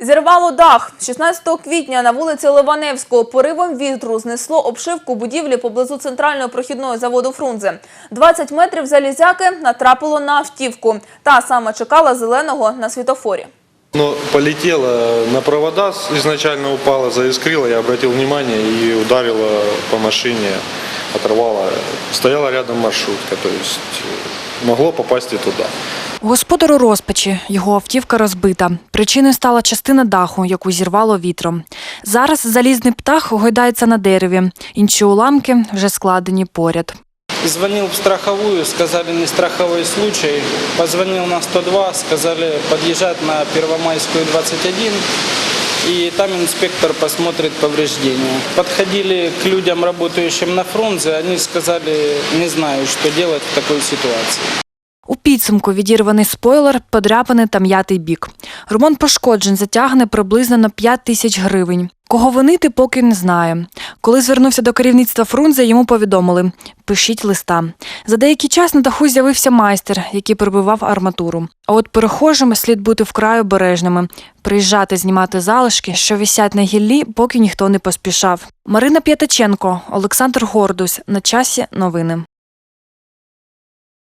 Зірвало дах. 16 квітня на вулиці Ливаневського поривом вітру знесло обшивку будівлі поблизу центральної прохідної заводу Фрунзе. 20 метрів залізяки натрапило на автівку. Та саме чекала зеленого на світофорі. Но полетела на провода, изначально упала, заискрила, я обратил внимание и ударила по машине, оторвала. Стояла рядом маршрутка, то есть э, могло попасть и туда. Господар у розпачі. Його автівка розбита. Причиною стала частина даху, яку зірвало вітром. Зараз залізний птах гойдається на дереві. Інші уламки вже складені поряд. Звонил в страховую, сказали не страховой случай. Позвонил на 102, сказали подъезжать на Первомайскую 21. И там инспектор посмотрит повреждения. Подходили к людям, работающим на фронте, они сказали, не знаю, что делать в такой ситуации. У підсумку відірваний спойлер, подряпаний та м'ятий бік. Ремонт пошкоджень затягне приблизно на 5 тисяч гривень. Кого винити, поки не знає. Коли звернувся до керівництва Фрунзе, йому повідомили – пишіть листа. За деякий час на даху з'явився майстер, який прибивав арматуру. А от перехожим слід бути вкрай обережними. Приїжджати знімати залишки, що висять на гіллі, поки ніхто не поспішав. Марина П'ятаченко, Олександр Гордус. На часі новини.